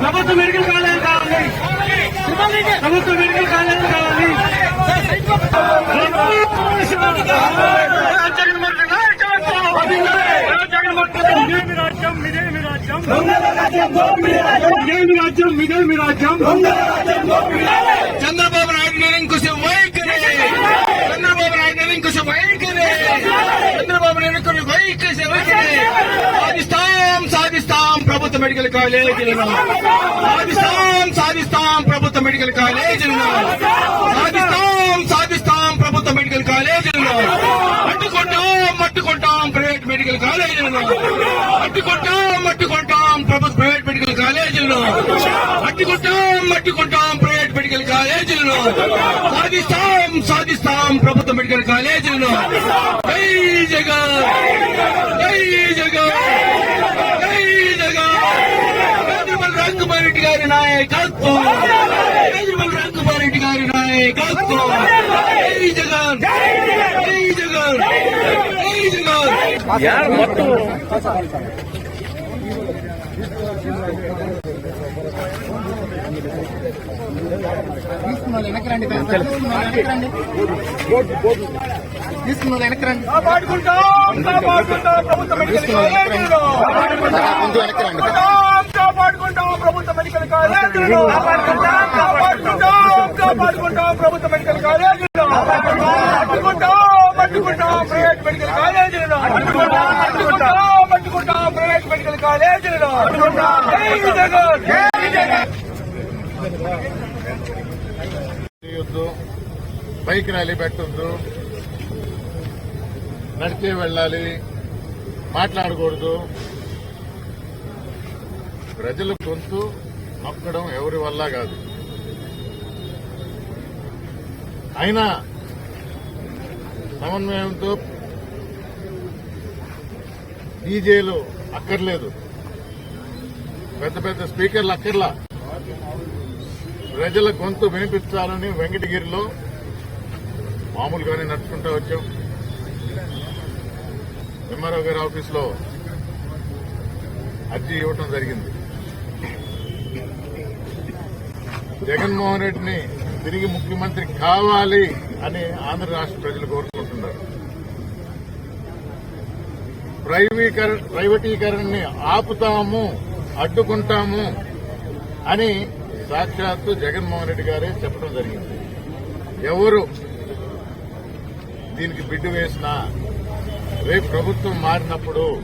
ప్రభుత్వ medical college కావాలి. ప్రభుత్వ మెడికల్ కాలేజ్ కావాలి. చంద్రబాబు నాయుడు ఇదేమి ఇంకోసేపు ఇదేమి రాజ్యం ఇదేమి రాజ్యం చంద్రబాబు నాయుడు నిరంకుశ వైఖరి చంద్రబాబు నాయుడు వైఖరి. చంద్రబాబు నిరంకుశ వైఖరి వైఖరి. సాధిస్తాం సాధిస్తాం ప్రభుత్వ మెడికల్ కాలేజీలను సాధిస్తాం సాధిస్తాం ప్రభుత్వ మెడికల్ కాలేజీలను సాధిస్తాం సాధిస్తాం ప్రభుత్వ మెడికల్ కాలేజీలను అడ్డుకుంటాం మట్టుకుంటాం ప్రైవేట్ మెడికల్ కాలేజీలను అడ్డుకుంటాం మట్టుకుంటాం ప్రభుత్వ ప్రైవేట్ మెడికల్ కాలేజీలను అడ్డుకుంటాం మట్టుకుంటాం కాలేజీలను సాధిస్తాం సాధిస్తాం ప్రభుత్వ మెడికల్ కాలేజీలను. జై జగన్ జై జగన్ జై జగన్. కేజ్రీవాల్ రాజకుమార్ గారి నాయకత్వం కేజ్రీవాల్ రాజకుమార్ గారి నాయకత్వం. జై జగన్ జై జగన్ జై జగన్. తీసుకున్నది వెనక్కి రండి ప్రభుత్వ మెడికల్ కాలేజీలను ముందు వెనక్కి రండి. ప్రభుత్వ మెడికల్ కాపాడుకుంటాం ప్రభుత్వ మెడికల్ అడ్డుకుంటాం ప్రైవేట్ మెడికల్ అడ్డుకుంటాం అడ్డుకుంటాం ప్రైవేట్ మెడికల్ జగన్ జై బైక్ ర్యాలీ పెట్టొద్దు నడిచే వెళ్ళాలి మాట్లాడకూడదు. ప్రజల గొంతు నొక్కడం ఎవరి వల్ల కాదు. అయినా సమన్వయంతో డీజేలు అక్కర్లేదు. పెద్ద పెద్ద స్పీకర్లు అక్కర్లా. ప్రజల గొంతు వినిపించాలని వెంకటగిరిలో మామూలుగానే నడుచుకుంటూ వచ్చాం. ఎంఆర్ఓ గారి ఆఫీస్లో అర్జీ ఇవ్వటం జరిగింది. జగన్మోహన్ రెడ్డిని తిరిగి ముఖ్యమంత్రి కావాలి అని ఆంధ్ర రాష్ట్ర ప్రజలు కోరుకుంటున్నారు. ప్రైవేటీకరణని ఆపుతాము అడ్డుకుంటాము అని సాక్షాత్తు జగన్మోహన్ రెడ్డి గారే చెప్పడం జరిగింది. ఎవరు దీనికి బిడ్డు వేసినా రేపు ప్రభుత్వం మారినప్పుడు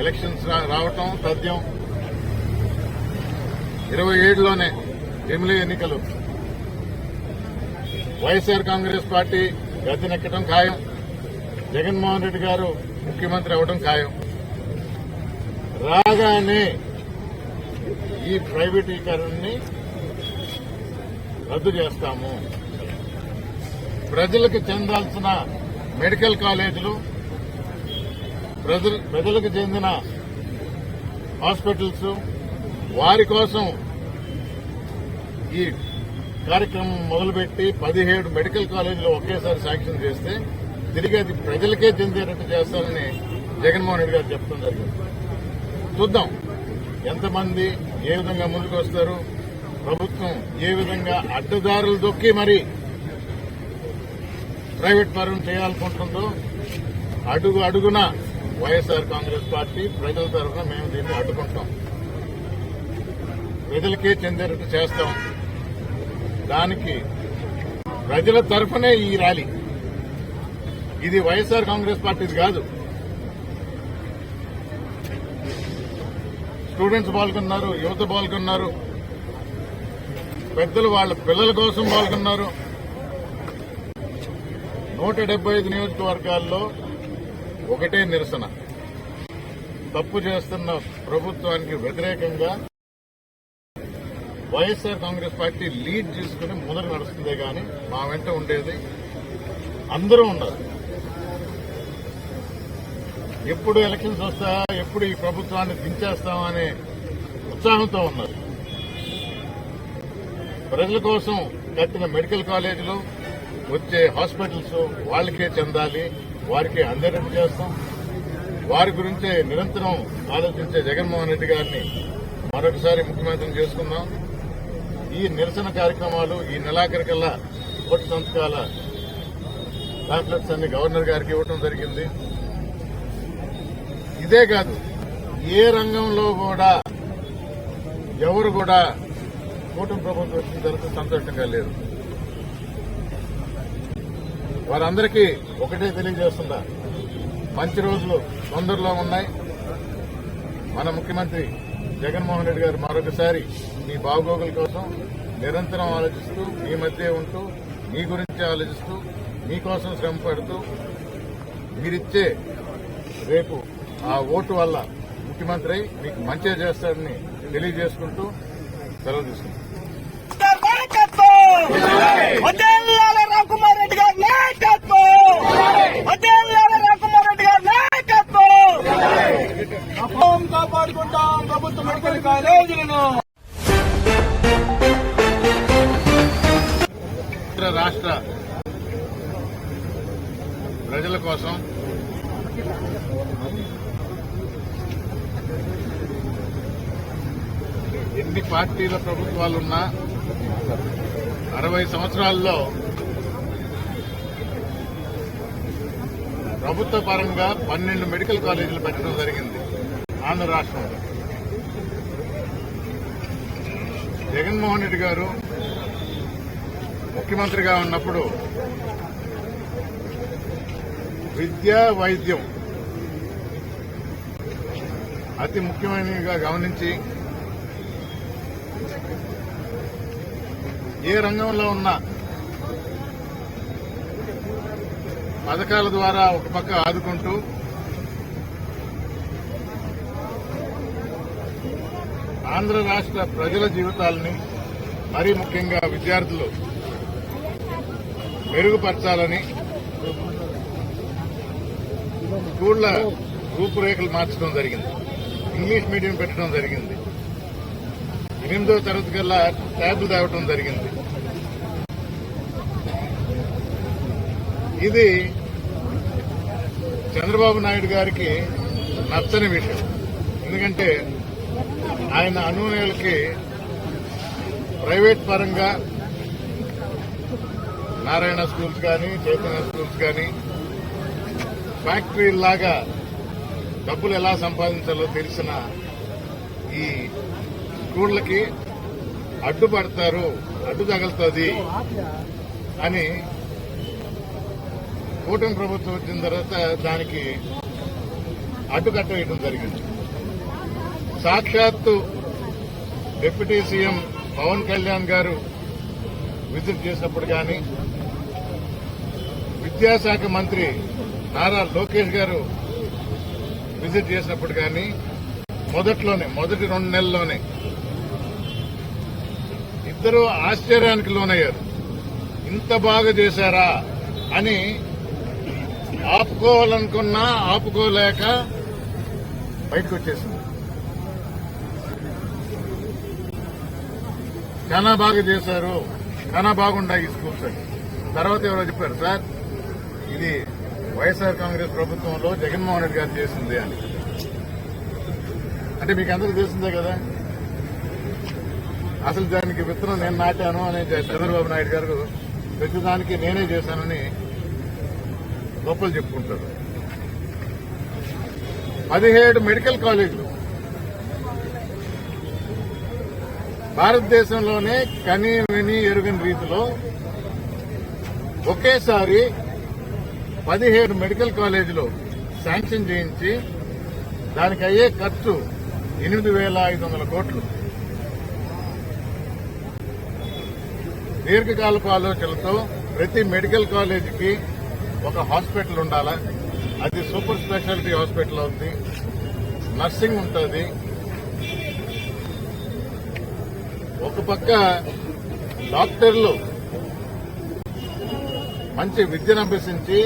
ఎలక్షన్స్ రా- రావటం తథ్యం. ఇరవై ఏడులోనే ఎమ్మెల్యే ఎన్నికలు. వైఎస్ఆర్ కాంగ్రెస్ పార్టీ గద్దెనెక్కడం ఖాయం. జగన్మోహన్ రెడ్డి గారు ముఖ్యమంత్రి అవడం ఖాయం. రాగానే ఈ ప్రైవేటీకరణని రద్దు చేస్తాము. ప్రజలకు చెందాల్సిన మెడికల్ కాలేజీలు ప్రజలకు చెందిన హాస్పిటల్స్ వారి కోసం ఈ కార్యక్రమం మొదలుపెట్టి పదిహేడు మెడికల్ కాలేజీలు ఒకేసారి శాంక్షన్ చేస్తే తిరిగి అది ప్రజలకే చెందేటట్టు చేస్తారని జగన్మోహన్ రెడ్డి గారు చెప్తున్నారు జరిగింది. చూద్దాం. ఎంతమంది ఏ విధంగా ముందుకు వస్తారు? ప్రభుత్వం ఏ విధంగా అడ్డదారులు దొక్కి మరి ప్రైవేట్ పరం చేయాలనుకుంటుందో అడుగు అడుగున వైఎస్ఆర్ కాంగ్రెస్ పార్టీ ప్రజల తరఫున మేము దీన్ని అడ్డుకుంటాం. ప్రజలకే చెందేటట్టు చేస్తాం. దానికి ప్రజల తరఫునే ఈ ర్యాలీ. ఇది వైఎస్ఆర్ కాంగ్రెస్ పార్టీది కాదు. స్టూడెంట్స్ పాల్గొన్నారు యువత పాల్గొన్నారు పెద్దలు వాళ్ళ పిల్లల కోసం పాల్గొన్నారు. నూట డెబ్బై ఐదు నియోజకవర్గాల్లో ఒకటే నిరసన. తప్పు చేస్తున్న ప్రభుత్వానికి వ్యతిరేకంగా వైఎస్ఆర్ కాంగ్రెస్ పార్టీ లీడ్ తీసుకుని ముందర నడుస్తుందే కానీ మా వెంట ఉండేది అందరూ ఉన్నారు. ఎప్పుడు ఎలక్షన్స్ వస్తాయా ఎప్పుడు ఈ ప్రభుత్వాన్ని దించేస్తామనే ఉత్సాహంతో ఉన్నారు. ప్రజల కోసం కట్టిన మెడికల్ కాలేజీలు వచ్చే హాస్పిటల్స్ వాళ్ళకే చెందాలి వారికి అందేటట్టు చేస్తాం. వారి గురించే నిరంతరం ఆలోచించే జగన్మోహన్ రెడ్డి గారిని మరొకసారి ముఖ్యమంత్రిని చేసుకుందాం. ఈ నిరసన కార్యక్రమాలు ఈ నెలాఖరికల్లా కోటి సంతకాల పాంప్లెట్స్ అన్ని గవర్నర్ గారికి ఇవ్వడం జరిగింది. ఇదే కాదు ఏ రంగంలో కూడా ఎవరు కూడా కూటమి ప్రభుత్వం వచ్చిన తర్వాత సంతోషంగా లేరు. వారందరికీ ఒకటే తెలియజేస్తుందా మంచి రోజులు తొందరలో ఉన్నాయి. మన ముఖ్యమంత్రి జగన్మోహన్ రెడ్డి గారు మరొకసారి మీ బాగోగుల కోసం నిరంతరం ఆలోచిస్తూ మీ మధ్య ఉంటూ మీ గురించి ఆలోచిస్తూ మీకోసం శ్రమ పడుతూ మీరిచ్చే రేపు ఆ ఓటు వల్ల ముఖ్యమంత్రి అయి మీకు మంచిగా చేస్తాడని తెలియజేసుకుంటూ సెలవు తీసుకుంటాం వడ్డేళ్ళ రాకుమార్ రెడ్డి గారి నాయకత్వం! పార్టీల ప్రభుత్వాలున్నా అరవై సంవత్సరాల్లో ప్రభుత్వ పరంగా పన్నెండు మెడికల్ కాలేజీలు పెట్టడం జరిగింది ఆంధ్ర రాష్ట్రంలో. జగన్మోహన్ రెడ్డి గారు ముఖ్యమంత్రిగా ఉన్నప్పుడు విద్య వైద్యం అతి ముఖ్యమైనవిగా గమనించి ఏ రంగంలో ఉన్న పథకాల ద్వారా ఒక పక్క ఆదుకుంటూ ఆంధ్ర రాష్ట్ర ప్రజల జీవితాలని మరీ ముఖ్యంగా విద్యార్థులు మెరుగుపరచాలని స్కూళ్ళ రూపురేఖలు మార్చడం జరిగింది. ఇంగ్లీష్ మీడియం పెట్టడం జరిగింది. ఎనిమిదో తరగతి కల్లా ట్యాబ్లు తాగటం జరిగింది. ఇది చంద్రబాబు నాయుడు గారికి నచ్చని విషయం. ఎందుకంటే ఆయన అనునయులకి ప్రైవేట్ పరంగా నారాయణ స్కూల్స్ కానీ చైతన్య స్కూల్స్ కానీ ఫ్యాక్టరీలాగా డబ్బులు ఎలా సంపాదించాలో తెలిసిన ఈ స్కూళ్ళకి అడ్డుపడతారు అడ్డు తగులుతుంది అని కూటమి ప్రభుత్వం వచ్చిన తర్వాత దానికి అడ్డుకట్ట వేయడం జరిగింది. సాక్షాత్తు డిప్యూటీ సీఎం పవన్ కళ్యాణ్ గారు విజిట్ చేసినప్పుడు కానీ విద్యాశాఖ మంత్రి నారా లోకేష్ గారు విజిట్ చేసినప్పుడు కానీ మొదట్లోనే మొదటి రెండు నెలల్లోనే ఇద్దరు ఆశ్చర్యానికి లోనయ్యారు. ఇంత బాగా చేశారా అని ఆపుకోవాలనుకున్నా ఆపుకోలేక బయటకు వచ్చేసింది చాలా బాగా చేశారు చాలా బాగుండాయి ఈ స్కూల్స్ అని. తర్వాత ఎవరో చెప్పారు సార్ ఇది వైఎస్ఆర్ కాంగ్రెస్ ప్రభుత్వంలో జగన్మోహన్ రెడ్డి గారు చేసింది అని. అంటే మీకు అందరికీ తెలిసిందే కదా అసలు దానికి విత్తనం నేను నాటాను అని చంద్రబాబు నాయుడు గారు ప్రతిదానికి నేనే చేశానని గొప్పలు చెప్పుకుంటారు. పదిహేడు మెడికల్ కాలేజీలు. భారతదేశంలోనే కని విని ఎరుగని రీతిలో ఒకేసారి పదిహేడు మెడికల్ కాలేజీలు శాంక్షన్ చేయించి దానికి అయ్యే ఖర్చు ఎనిమిది వేల ఐదు వందల కోట్లు. దీర్ఘకాలపు ఆలోచనలతో ప్రతి మెడికల్ కాలేజీకి ఒక హాస్పిటల్ ఉండాలా? అది సూపర్ స్పెషాలిటీ హాస్పిటల్ అవుతుంది నర్సింగ్ ఉంటుంది. ఒక పక్క డాక్టర్లు మంచి విద్యను అభ్యసించి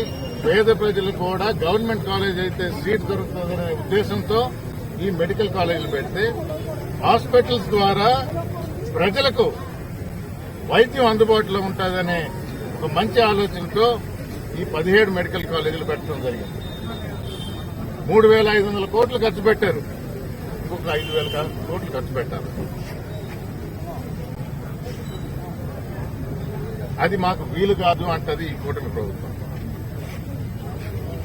పేద ప్రజలు కూడా గవర్నమెంట్ కాలేజ్ అయితే సీట్ దొరుకుతుందనే ఉద్దేశంతో ఈ మెడికల్ కాలేజీలు పెడితే హాస్పిటల్స్ ద్వారా ప్రజలకు వైద్యం అందుబాటులో ఉంటుందనే ఒక మంచి ఆలోచనతో ఈ పదిహేడు మెడికల్ కాలేజీలు పెట్టడం జరిగింది. మూడు వేల ఐదు వందల కోట్లు ఖర్చు పెట్టారు. ఇంకొక ఐదు వేల కోట్లు ఖర్చు పెట్టారు. అది మాకు వీలు కాదు అంటది ఈ కూటమి ప్రభుత్వం.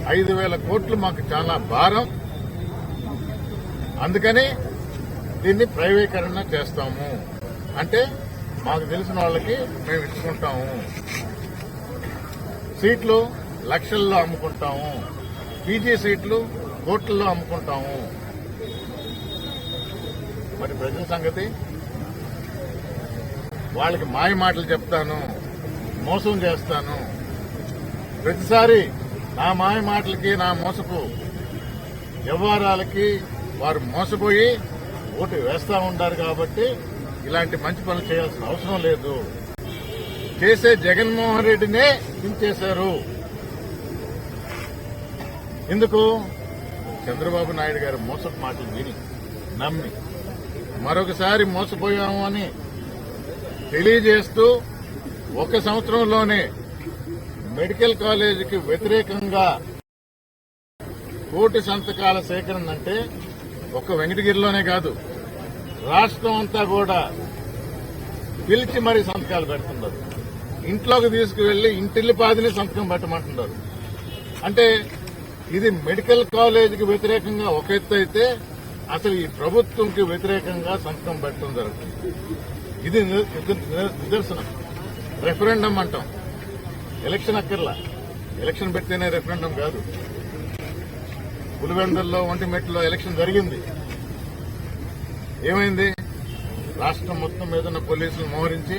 ఐదు వేల కోట్లు మాకు చాలా భారం. అందుకని దీన్ని ప్రైవేకరణ చేస్తాము. అంటే మాకు తెలిసిన వాళ్ళకి మేము ఇచ్చుకుంటాము. సీట్లు లక్షల్లో అమ్ముకుంటాము. పీజీ సీట్లు కోట్లలో అమ్ముకుంటాము. మరి ప్రజల సంగతి? వాళ్ళకి మాయ మాటలు చెప్తాను మోసం చేస్తాను. ప్రతిసారి నా మాయ మాటలకి నా మోసపు వ్యవహారాలకి వారు మోసపోయి ఓటు వేస్తా ఉంటారు కాబట్టి ఇలాంటి మంచి పనులు చేయాల్సిన అవసరం లేదు. చేసే జగన్మోహన్ రెడ్డినే దించేశారు ఎందుకు? చంద్రబాబు నాయుడు గారి మోసపు మాటలు విని నమ్మి మరొకసారి మోసపోయాము అని తెలియజేస్తూ ఒక సంవత్సరంలోనే మెడికల్ కాలేజీకి వ్యతిరేకంగా కోటి సంతకాల సేకరణ అంటే ఒక్క వెంకటగిరిలోనే కాదు. రాష్ట్రం అంతా కూడా పిలిచి మరీ సంతకాలు పెడుతున్నారు ఇంట్లోకి తీసుకువెళ్ళి ఇంటిల్లిపాదిని సంతకం పెట్టమంటున్నారు అంటే ఇది మెడికల్ కాలేజీకి వ్యతిరేకంగా ఒక ఎత్తు అయితే అసలు ఈ ప్రభుత్వంకి వ్యతిరేకంగా సంతకం పెట్టడం జరుగుతుంది. ఇది నిదర్శనం. రెఫరెండం అంటాం. ఎలక్షన్ అక్కర్లా. ఎలక్షన్ పెడితేనే రెఫరెండం కాదు. పులివెందుల్లో ఒంటిమెట్లో ఎలక్షన్ జరిగింది. ఏమైంది? రాష్ట్రం మొత్తం మీద ఉన్న పోలీసులు మోహరించి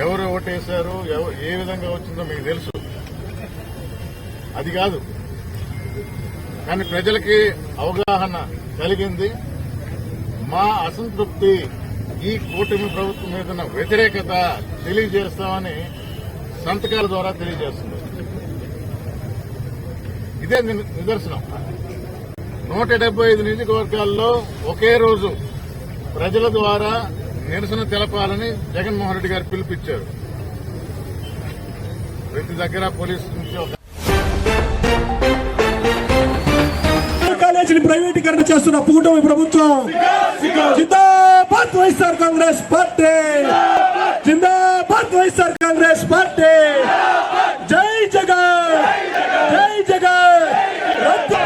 ఎవరు ఓటేశారు? ఏ విధంగా వచ్చిందో మీకు తెలుసు. అది కాదు. కానీ ప్రజలకి అవగాహన కలిగింది. మా అసంతృప్తి ఈ కూటమి ప్రభుత్వం మీద ఉన్న వ్యతిరేకత తెలియజేస్తామని సంతకాల ద్వారా తెలియజేస్తుంది. ఇదే నిదర్శనం. నూట డెబ్బై ఐదు నియోజకవర్గాల్లో ఒకే రోజు ప్రజల ద్వారా నిరసన తెలపాలని జగన్మోహన్ రెడ్డి గారు పిలుపిచ్చారు ప్రతి దగ్గర పోలీసు నుంచి ఒక కాలేజీని ప్రైవేటీకరణ చేస్తున్న కూటమి ప్రభుత్వం జిందాబాద్ వైఎస్ఆర్ కాంగ్రెస్ పార్టీ. జిందాబాద్ వైఎస్ఆర్ కాంగ్రెస్ పార్టీ జై జగన్ జై జగన్ రద్దు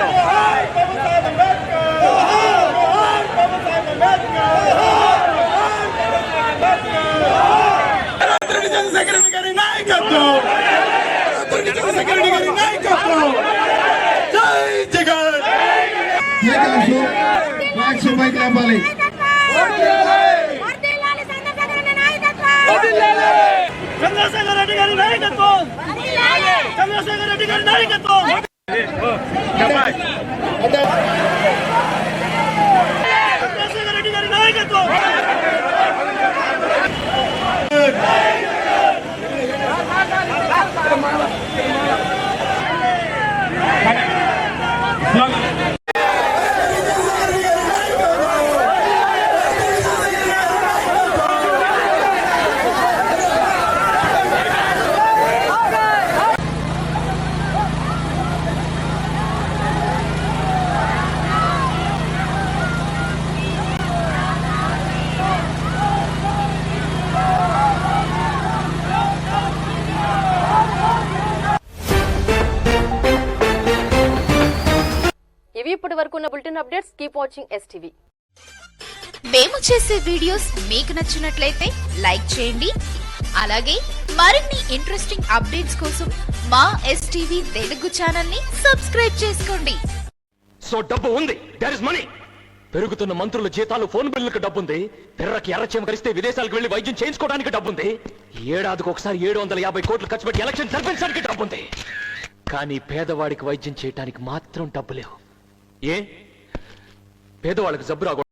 చంద్రశేఖర రెడ్డి గారి నాయకత్వం చంద్రశేఖర రెడ్డి గారి నాయకత్వం జై జగన్ ఏకాంశు ఫ్లాగ్స్ పైకి లేపాలి వర్ధిల్లాలి చంద్రశేఖరన్న నాయకత్వం. చంద్రశేఖర రెడ్డి గారి నాయకత్వం వర్ధిల్లాలి. చంద్రశేఖర రెడ్డి గారి నాయకత్వం చంద్రశేఖర రెడ్డి గారి నాయకత్వం Come on. Updates keep watching STV మేము చేసే వీడియోస్ మీకు నచ్చినట్లయితే లైక్ చేయండి. అలాగే మరిన్ని ఇంట్రెస్టింగ్ అప్డేట్స్ కోసం మా ఎస్టీవీ తెలుగు ఛానల్ని సబ్స్క్రైబ్ చేసుకోండి. సో డబ్బు ఉంది. దర్ ఇస్ మనీ పెరుగుతున్న మంత్రుల జీతాలు ఫోన్ బిల్లులకు డబ్బుంది. పిర్రకి ఎర్రచీమ కరిస్తే విదేశాలకు వెళ్ళి వైద్యం చేయించుకోవడానికి డబ్బుంది. ఏడాదికి ఒకసారి ఏడు వందల యాభై కోట్లు ఖర్చు పెట్టి ఎలక్షన్ జరిపించడానికి డబ్బుంది. కానీ పేదవాడికి వైద్యం చేయడానికి మాత్రం డబ్బు లేవు. ఏ? పేదవాళ్ళకి జబ్బు రాకూడదు.